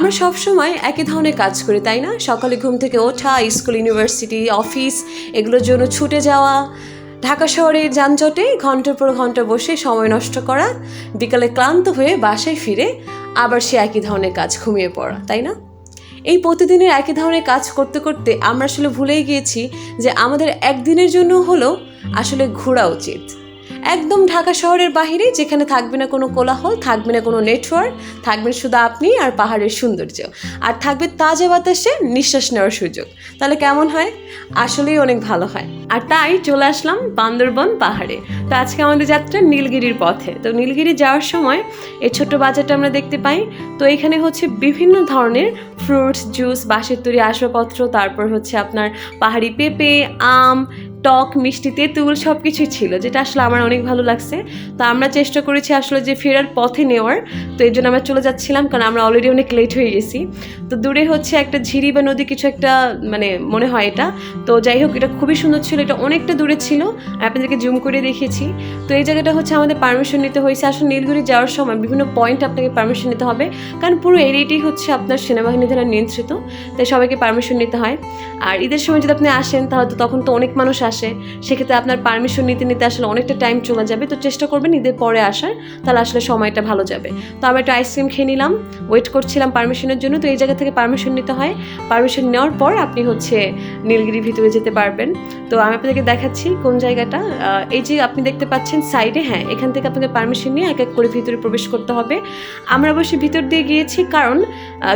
আমরা সব সময় একই ধরনের কাজ করি, তাই না? সকালে ঘুম থেকে ওঠা, স্কুল, ইউনিভার্সিটি, অফিস, এগুলোর জন্য ছুটে যাওয়া, ঢাকা শহরের যানজটে ঘণ্টার পর ঘণ্টা বসে সময় নষ্ট করা, বিকালে ক্লান্ত হয়ে বাসায় ফিরে আবার সে একই ধরনের কাজ ঘুমিয়ে পড়া, তাই না? এই প্রতিদিনের একই ধরনের কাজ করতে করতে আমরা আসলে ভুলেই গিয়েছি যে আমাদের একদিনের জন্য হলো আসলে ঘোরা উচিত। একদম ঢাকা শহরের বাহিরে, যেখানে থাকবে না কোনো কোলাহল, থাকবে না কোনো নেটওয়ার্ক থাকবেন শুধু আপনি আর পাহাড়ের সৌন্দর্য। আর থাকবে তাজা বাতাসে নিঃশ্বাস নেওয়ার সুযোগ। তাহলে কেমন হয়? আসলেই অনেক ভালো হয়। আর তাই চলে আসলাম বান্দরবন পাহাড়ে। তো আজকে আমাদের যাত্রা নীলগিরির পথে। তো নীলগিরি যাওয়ার সময় এই ছোট্ট বাজারটা আমরা দেখতে পাই। তো এখানে হচ্ছে বিভিন্ন ধরনের ফ্রুটস জুস বাঁশের তৈরি আসবাবপত্র, তারপর হচ্ছে আপনার পাহাড়ি পেঁপে, আম, টক, মিষ্টি, তেঁতুল সব কিছুই ছিল, যেটা আসলে আমার অনেক ভালো লাগছে। তো আমরা চেষ্টা করেছি আসলে যে ফেরার পথে নেওয়ার। তো এই জন্য আমরা চলে যাচ্ছিলাম কারণ আমরা অলরেডি অনেক লেট হয়ে গেছি। তো দূরে হচ্ছে একটা ঝিরি বা নদী কিছু একটা মানে মনে হয় এটা। তো যাই হোক, এটা খুবই সুন্দর ছিল। এটা অনেকটা দূরে ছিল। আপনাদেরকে জুম করে দেখিয়েছি। তো এই জায়গাটা হচ্ছে আমাদের পারমিশন নিতে হয়েছে। আসলে নীলগিরি যাওয়ার সময় বিভিন্ন পয়েন্ট আপনাকে পারমিশন নিতে হবে। কারণ পুরো এরিয়াটি হচ্ছে আপনার সেনাবাহিনী দ্বারা নিয়ন্ত্রিত। তাই সবাইকে পারমিশন নিতে হয়। আর ঈদের সময় যদি আপনি আসেন, তাহলে তো তখন তো অনেক মানুষ আসে। সেক্ষেত্রে আপনার পারমিশন নিতে নিতে আসলে অনেকটা টাইম চলে যাবে। তো চেষ্টা করবেন ঈদের পরে আসার, তাহলে আসলে সময়টা ভালো যাবে। তো আমি একটা আইসক্রিম খেয়ে নিলাম ওয়েট করছিলাম পারমিশনের জন্য। তো এই জায়গা থেকে পারমিশন নিতে হয়। পারমিশন নেওয়ার পর আপনি হচ্ছে নীলগিরির ভিতরে যেতে পারবেন। তো আমি আপনাদেরকে দেখাচ্ছি কোন জায়গাটা। এই যে আপনি দেখতে পাচ্ছেন সাইডে হ্যাঁ এখান থেকে আপনাকে পারমিশন নিয়ে এক এক করে ভিতরে প্রবেশ করতে হবে। আমরা অবশ্যই ভিতর দিয়ে গিয়েছি কারণ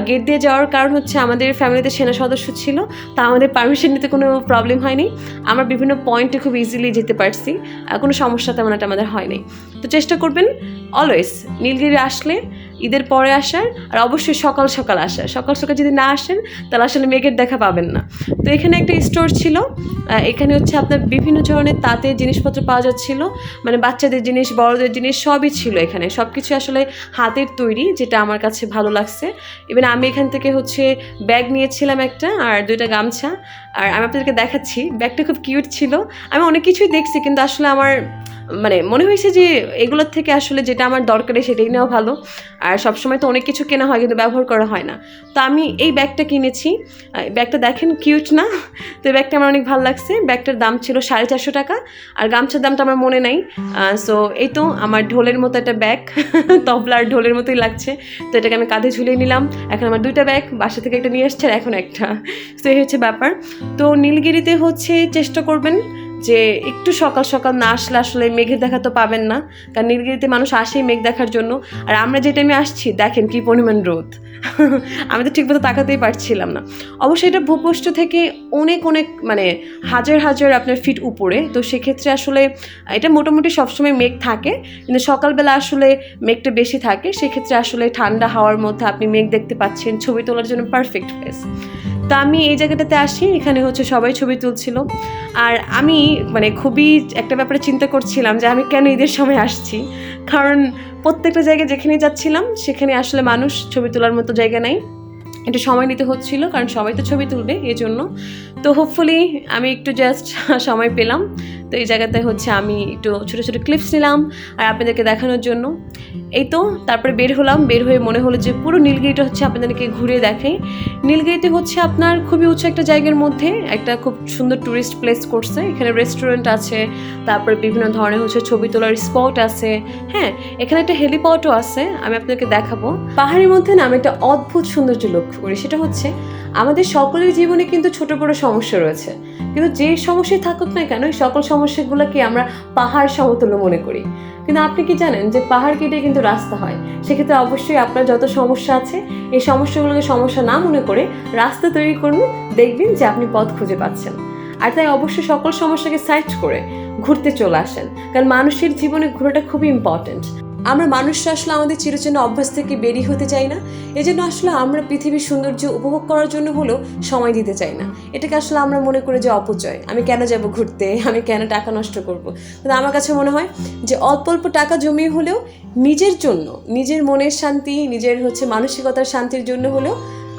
গেট দিয়ে যাওয়ার কারণ হচ্ছে আমাদের ফ্যামিলিতে সেনা সদস্য ছিল, তা আমাদের পারমিশন নিতে কোনো প্রবলেম হয়নি। আমরা বিভিন্ন পয়েন্টে খুব ইজিলি যেতে পারছি কোনো সমস্যা তেমন একটা আমাদের হয়নি। তো চেষ্টা করবেন অলওয়েজ নীলগিরি আসলে ঈদের পরে আসার আর অবশ্যই সকাল সকাল আসার। সকাল সকাল যদি না আসেন, তাহলে আসলে মেঘের দেখা পাবেন না। তো এখানে একটা স্টোর ছিল। এখানে হচ্ছে আপনার বিভিন্ন ধরনের তাঁতের জিনিসপত্র পাওয়া যাচ্ছিল। মানে বাচ্চাদের জিনিস, বড়দের জিনিস সবই ছিল এখানে। সব কিছু আসলে হাতের তৈরি, যেটা আমার কাছে ভালো লাগছে। ইভেন আমি এখান থেকে হচ্ছে ব্যাগ নিয়েছিলাম একটা আর দুইটা গামছা। আর আমি আপনাদেরকে দেখাচ্ছি। ব্যাগটা খুব কিউট ছিল। আমি অনেক কিছুই দেখছি, কিন্তু আসলে আমার মানে মনে হয়েছে যে এগুলোর থেকে আসলে যেটা আমার দরকারে সেটাই নেওয়া ভালো। আর সবসময় তো অনেক কিছু কেনা হয় কিন্তু ব্যবহার করা হয় না। তো আমি এই ব্যাগটা কিনেছি। ব্যাগটা দেখেন কিউট না? তো এই ব্যাগটা আমার অনেক ভালো লাগছে। ব্যাগটার দাম ছিল সাড়ে চারশো টাকা। আর গামছার দামটা আমার মনে নাই। সো এই তো আমার ঢোলের মতো একটা ব্যাগ। তবলার ঢোলের মতোই লাগছে। তো এটাকে আমি কাঁধে ঝুলিয়ে নিলাম। এখন আমার দুইটা ব্যাগ, বাসা থেকে একটা নিয়ে এসছে আর এখন একটা। তো এই হচ্ছে ব্যাপার। তো নীলগিরিতে হচ্ছে চেষ্টা করবেন যে একটু সকাল সকাল না আসলে আসলে মেঘের দেখা তো পাবেন না, কারণ নীলগিরিতে মানুষ আসেই মেঘ দেখার জন্য। আর আমরা যে টাইমে আসছি, দেখেন কি পরিমাণ রোদ। আমি তো ঠিকমতো তাকাতেই পারছিলাম না। অবশ্যই এটা ভূপৃষ্ঠ থেকে অনেক অনেক মানে হাজার হাজার আপনার ফিট উপরে। তো সেক্ষেত্রে আসলে এটা মোটামুটি সবসময় মেঘ থাকে, কিন্তু সকালবেলা আসলে মেঘটা বেশি থাকে। সেক্ষেত্রে আসলে ঠান্ডা হাওয়ার মধ্যে আপনি মেঘ দেখতে পাচ্ছেন, ছবি তোলার জন্য পারফেক্ট প্লেস তা আমি এই জায়গাটাতে আসি, এখানে হচ্ছে সবাই ছবি তুলছিল। আর আমি মানে খুবই একটা ব্যাপারে চিন্তা করছিলাম যে আমি কেন ঈদের সময় আসছি? কারণ প্রত্যেকটা জায়গায় যেখানে যাচ্ছিলাম, সেখানে আসলে মানুষ ছবি তোলার মতো জায়গা নাই। একটু সময় নিতে হচ্ছিল, কারণ সবাই তো ছবি তুলবে এই জন্য তো হোপফুলি আমি একটু জাস্ট সময় পেলাম। তো এই জায়গাতে হচ্ছে আমি একটু ছোটো ছোটো ক্লিপস নিলাম, আর আপনাদেরকে দেখানোর জন্য। এই তো, তারপরে বের হলাম, বের হয়ে মনে হলো যে পুরো নীলগিরিটা হচ্ছে আপনাদেরকে ঘুরে দেখাই। নীলগিরিতে হচ্ছে আপনার খুবই উঁচু একটা জায়গার মধ্যে, একটা খুব সুন্দর ট্যুরিস্ট প্লেস করছে। এখানে রেস্টুরেন্ট আছে, তারপরে বিভিন্ন ধরনের হচ্ছে ছবি তোলার স্পট আছে। হ্যাঁ এখানে একটা হেলিপটও আছে, আমি আপনাদেরকে দেখাবো। পাহাড়ের মধ্যে না, আমি একটা অদ্ভুত সৌন্দর্য লক্ষ্য করি, সেটা হচ্ছে আমাদের সকলের জীবনে কিন্তু ছোট বড় সমস্যা রয়েছে। কিন্তু যে সমস্যাই থাকুক না কেন সকল সমস্যাগুলোকে আমরা পাহাড় সমতুল্য মনে করি। কিন্তু আপনি কি জানেন যে পাহাড় কেটে কিন্তু রাস্তা হয়? সেক্ষেত্রে অবশ্যই আপনার যত সমস্যা আছে, এই সমস্যাগুলোকে সমস্যা না মনে করে রাস্তা তৈরি করুন, দেখবেন যে আপনি পথ খুঁজে পাচ্ছেন। আর তাই অবশ্যই সকল সমস্যাকে সাইড করে ঘুরতে চলে আসেন। কারণ মানুষের জীবনে ঘোরাটা খুবই ইম্পর্ট্যান্ট আমরা মানুষরা আসলে আমাদের চিরচেনা অভ্যাস থেকে বেরিয়ে হতে চাই না। এজন্য আসলে আমরা পৃথিবীর সৌন্দর্য উপভোগ করার জন্য হলেও সময় দিতে চাই না। এটাকে আসলে আমরা মনে করি যে অপচয়। আমি কেন যাব ঘুরতে? আমি কেন টাকা নষ্ট করব? কিন্তু আমার কাছে মনে হয় যে অল্প অল্প টাকা জমিয়ে হলেও নিজের জন্য, নিজের মনের শান্তি, নিজের হচ্ছে মানসিকতার শান্তির জন্য হলেও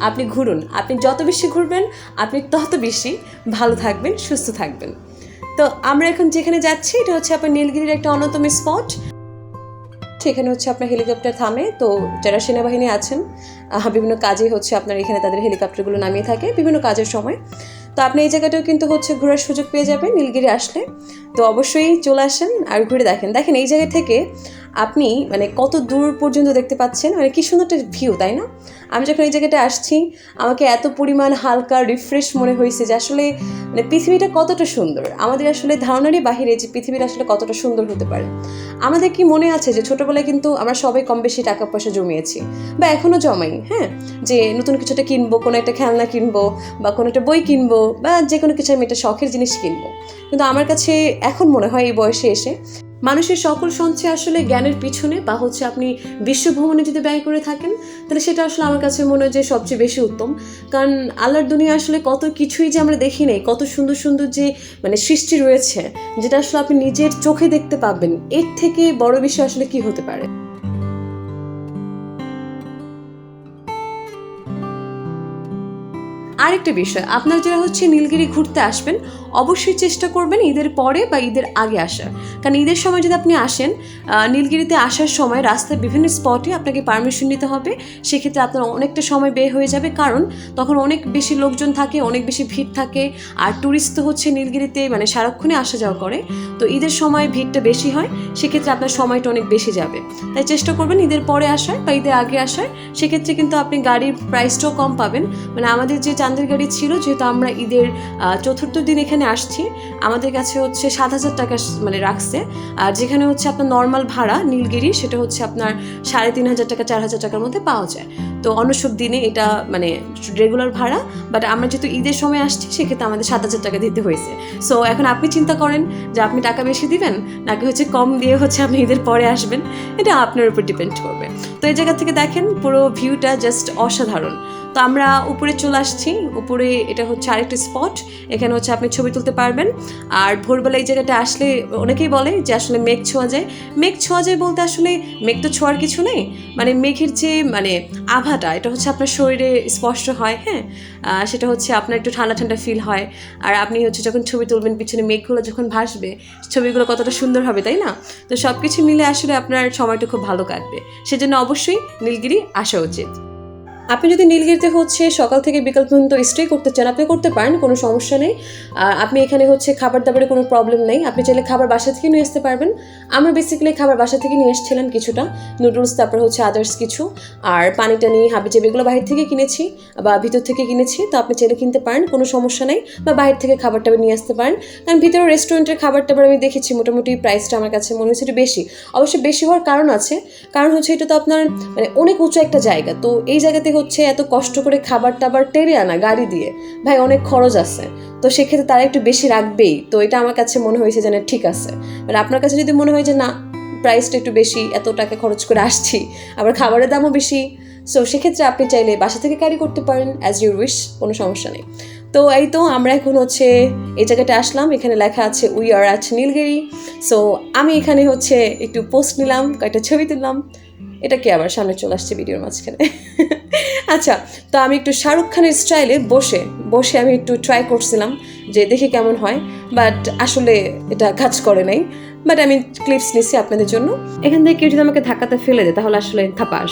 আপনি ঘুরুন। আপনি যত বেশি ঘুরবেন, আপনি তত বেশি ভালো থাকবেন, সুস্থ থাকবেন। তো আমরা এখন যেখানে যাচ্ছি, এটা হচ্ছে আপনার নীলগিরির একটা অন্যতম স্পট এখানে হচ্ছে আপনার হেলিকপ্টার থামে। তো যারা সেনাবাহিনী আছেন বিভিন্ন কাজে হচ্ছে আপনার এখানে তাদের হেলিকপ্টারগুলো নামিয়ে থাকে বিভিন্ন কাজের সময়। তো আপনি এই জায়গাটাও কিন্তু হচ্ছে ঘোরার সুযোগ পেয়ে যাবেন, নীলগিরি আসলে। তো অবশ্যই চলে আসেন আর ঘুরে দেখেন। দেখেন এই জায়গা থেকে আপনি মানে কত দূর পর্যন্ত দেখতে পাচ্ছেন মানে কি সুন্দর একটা ভিউ তাই না? আমি যখন এই জায়গাটা আসছি, আমাকে এত পরিমাণ হালকা রিফ্রেশ মনে হয়েছে যে আসলে মানে পৃথিবীটা কতটা সুন্দর। আমাদের আসলে ধারণারই বাহিরে যে পৃথিবীটা আসলে কতটা সুন্দর হতে পারে। আমাদের কি মনে আছে যে ছোটোবেলায় কিন্তু আমরা সবাই কম বেশি টাকা পয়সা জমিয়েছি বা এখনও জমাই হ্যাঁ? যে নতুন কিছুটা কিনবো, কোনো একটা খেলনা কিনবো বা কোনো একটা বই কিনবো বা যে কোনো কিছু আমি একটা শখের জিনিস কিনবো। কিন্তু আমার কাছে এখন মনে হয় এই বয়সে এসে মানুষের সকল সঞ্চয় আসলে জ্ঞানের পিছনে বা হচ্ছে আপনি বিশ্বভ্রমণে যদি ব্যয় করে থাকেন, তাহলে সেটা আসলে আমার কাছে মনে হয় যে সবচেয়ে বেশি উত্তম। কারণ আল্লাহর দুনিয়া আসলে কত কিছুই যে আমরা দেখি নাই, কত সুন্দর সুন্দর যে মানে সৃষ্টি রয়েছে, যেটা আসলে আপনি নিজের চোখে দেখতে পাবেন, এর থেকে বড় বিষয় আসলে কি হতে পারে? আরেকটা বিষয় আপনারা যারা হচ্ছে নীলগিরি ঘুরতে আসবেন অবশ্যই চেষ্টা করবেন ঈদের পরে বা ঈদের আগে আসার। কারণ ঈদের সময় যদি আপনি আসেন নীলগিরিতে আসার সময় রাস্তার বিভিন্ন স্পটে আপনাকে পারমিশন নিতে হবে। সেক্ষেত্রে আপনার অনেকটা সময় ব্যয় হয়ে যাবে। কারণ তখন অনেক বেশি লোকজন থাকে, অনেক বেশি ভিড় থাকে। আর ট্যুরিস্ট তো হচ্ছে নীলগিরিতে মানে সারাক্ষণে আসা যাওয়া করে। তো ঈদের সময় ভিড়টা বেশি হয়, সেক্ষেত্রে আপনার সময়টা অনেক বেশি যাবে। তাই চেষ্টা করবেন ঈদের পরে আসার বা ঈদের আগে আসার। সেক্ষেত্রে কিন্তু আপনি গাড়ির প্রাইসটাও কম পাবেন। মানে আমাদের যে চাঁদের গাড়ি ছিল, যেহেতু আমরা ঈদের চতুর্থ দিন এখানে আসছি। আমাদের কাছে হচ্ছে সাত হাজার টাকা মানে রাখছে। আর যেখানে হচ্ছে আপনার নর্মাল ভাড়া, নীলগিরি, সেটা হচ্ছে আপনার সাড়ে তিন হাজার টাকা, চার হাজার টাকার মধ্যে পাওয়া যায়। তো অন্য দিনে এটা মানে রেগুলার ভাড়া বাট আমরা যেহেতু ঈদের সময় আসছি, সেক্ষেত্রে আমাদের সাত হাজার টাকা দিতে হয়েছে। সো এখন আপনি চিন্তা করেন যে আপনি টাকা বেশি দিবেন, নাকি হচ্ছে কম দিয়ে হচ্ছে আপনি ঈদের পরে আসবেন? এটা আপনার উপর ডিপেন্ড করবে। তো এই জায়গা থেকে দেখেন পুরো ভিউটা জাস্ট অসাধারণ। তো আমরা উপরে চলে আসছি। উপরে এটা হচ্ছে আরেকটা স্পট। এখানে হচ্ছে আপনি ছবি তুলতে পারবেন। আর ভোরবেলা এই জায়গাটা আসলে অনেকেই বলে যে আসলে মেঘ ছোঁয়া যায়। মেঘ ছোঁয়া যায় বলতে আসলে মেঘ তো ছোঁয়ার কিছু নেই। মানে মেঘের যে মানে আভাটা, এটা হচ্ছে আপনার শরীরে স্পষ্ট হয় হ্যাঁ? সেটা হচ্ছে আপনার একটু ঠান্ডা ঠান্ডা ফিল হয়। আর আপনি হচ্ছে যখন ছবি তুলবেন, পিছনে মেঘগুলো যখন ভাসবে, ছবিগুলো কতটা সুন্দর হবে, তাই না? তো সব কিছু মিলে আসলে আপনার সময়টা খুব ভালো কাটবে। সেজন্য অবশ্যই নীলগিরি আসা উচিত। আপনি যদি নীলগিরিতে হচ্ছে সকাল থেকে বিকাল পর্যন্ত স্টে করতে চান, আপনি করতে পারেন, কোনো সমস্যা নেই। আর আপনি এখানে হচ্ছে খাবার দাবারের কোনো প্রবলেম নেই। আপনি চাইলে খাবার বাসা থেকে নিয়ে আসতে পারবেন। আমরা বেসিক্যালি খাবার বাসা থেকে নিয়ে এসেছিলাম কিছুটা। নুডলস তারপর হচ্ছে আদার্স কিছু। আর পানি টানি হাবি জাবি এগুলো বাইরে থেকে কিনেছি বা ভিতর থেকে কিনেছি। তো আপনি চাইলে কিনতে পারেন, কোনো সমস্যা নেই। বা বাইরে থেকে খাবার টাবার নিয়ে আসতে পারেন। কারণ ভিতরে রেস্টুরেন্টের খাবার টাবার আমি দেখেছি, মোটামুটি প্রাইসটা আমার কাছে মনে হচ্ছে একটু বেশি। অবশ্যই বেশি হওয়ার কারণ আছে। কারণ হচ্ছে এটা তো আপনার মানে অনেক উঁচু একটা জায়গা। তো এই জায়গাতে হচ্ছে এত কষ্ট করে খাবার টাবার টেরে আনা গাড়ি দিয়ে। ভাই, অনেক খরচ আছে। তো সেক্ষেত্রে তারা একটু বেশি রাখবেই। তো এটা আমার কাছে মনে হয়েছে যে ঠিক আছে। মানে আপনার কাছে যদি মনে হয় যে, না প্রাইসটা একটু বেশি, এত টাকা খরচ করে আসছি, আবার খাবারের দামও বেশি। সো সেক্ষেত্রে আপনি চাইলে বাসা থেকে ক্যারি করতে পারেন অ্যাজ ইউর উইশ কোনো সমস্যা নেই। তো এই তো, আমরা এখন হচ্ছে এই জায়গাটা আসলাম। এখানে লেখা আছে উই আর আট নীলগিরি সো আমি এখানে হচ্ছে একটু পোস্ট নিলাম, কয়েকটা ছবি তুললাম। এটা কি আবার সামনে চলে আসছে ভিডিওর মাঝখানে? আচ্ছা তো আমি একটু শাহরুখ খানের স্টাইলে বসে বসে আমি একটু ট্রাই করছিলাম যে দেখে কেমন হয় বাট আসলে এটা কাজ করে নাই। বাট আমি ক্লিপস নিছি আপনাদের জন্য। এখান থেকে কেউ যদি আমাকে ধাক্কাতে ফেলে দেয়, তাহলে আসলে থাপাস।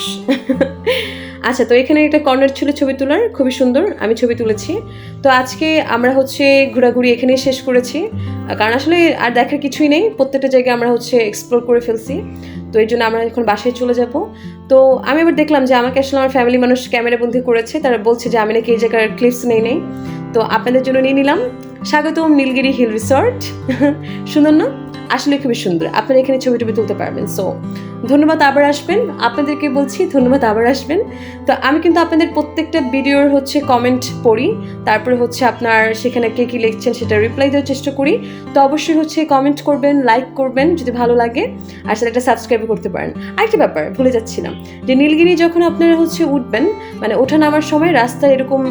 আচ্ছা তো এখানে একটা কর্নার ছিল ছবি তোলার, খুবই সুন্দর, আমি ছবি তুলেছি। তো আজকে আমরা হচ্ছে ঘোরাঘুরি এখানেই শেষ করেছি। কারণ আসলে আর দেখার কিছুই নেই, প্রত্যেকটা জায়গায় আমরা হচ্ছে এক্সপ্লোর করে ফেলছি। তো এই জন্য আমরা এখন বাসায় চলে যাব। তো আমি এবার দেখলাম যে আমাকে আসলে আমার ফ্যামিলি মানুষ ক্যামেরা বন্দি করেছে, তারা বলছে যে আমি নাকি এই জায়গার ক্লিপস নেই নেই। তো আপনাদের জন্য নিয়ে নিলাম। স্বাগতম নীলগিরি হিল রিসর্ট সুন্দর না আসলে খুবই সুন্দর। আপনারা এখানে ছবি টবি তুলতে পারবেন। সো ধন্যবাদ আবার আসবেন। আপনাদেরকে বলছি, ধন্যবাদ আবার আসবেন। তো আমি কিন্তু আপনাদের প্রত্যেকটা ভিডিওর হচ্ছে কমেন্ট পড়ি। তারপরে হচ্ছে আপনার সেখানে কে কী লিখছেন সেটা রিপ্লাই দেওয়ার চেষ্টা করি। তো অবশ্যই হচ্ছে কমেন্ট করবেন লাইক করবেন যদি ভালো লাগে। আর সেটা সাবস্ক্রাইব করতে পারেন। আরেকটা ব্যাপার, ভুলে যাচ্ছিলাম। যে নীলগিরি যখন আপনারা হচ্ছে উঠবেন মানে ওঠা নামার সময় রাস্তায় এরকম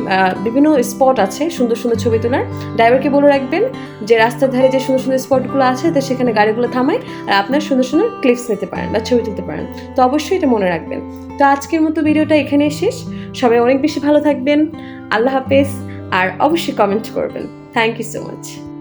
বিভিন্ন স্পট আছে সুন্দর সুন্দর ছবি তোলার। ড্রাইভারকে বলে রাখবেন যে রাস্তার ধারে যে সুন্দর সুন্দর স্পটগুলো আছে, তো সেখানে গাড়িগুলো থামায় আর আপনার সুন্দর সুন্দর ক্লিপস নিতে পারেন বা ছবি তুলতে পারেন। তো অবশ্যই এটা মনে রাখবেন। তো আজকের মতো ভিডিওটা এখানে শেষ। সবাই অনেক বেশি ভালো থাকবেন। আল্লাহ হাফেজ। আর অবশ্যই কমেন্ট করবেন। Thank you so much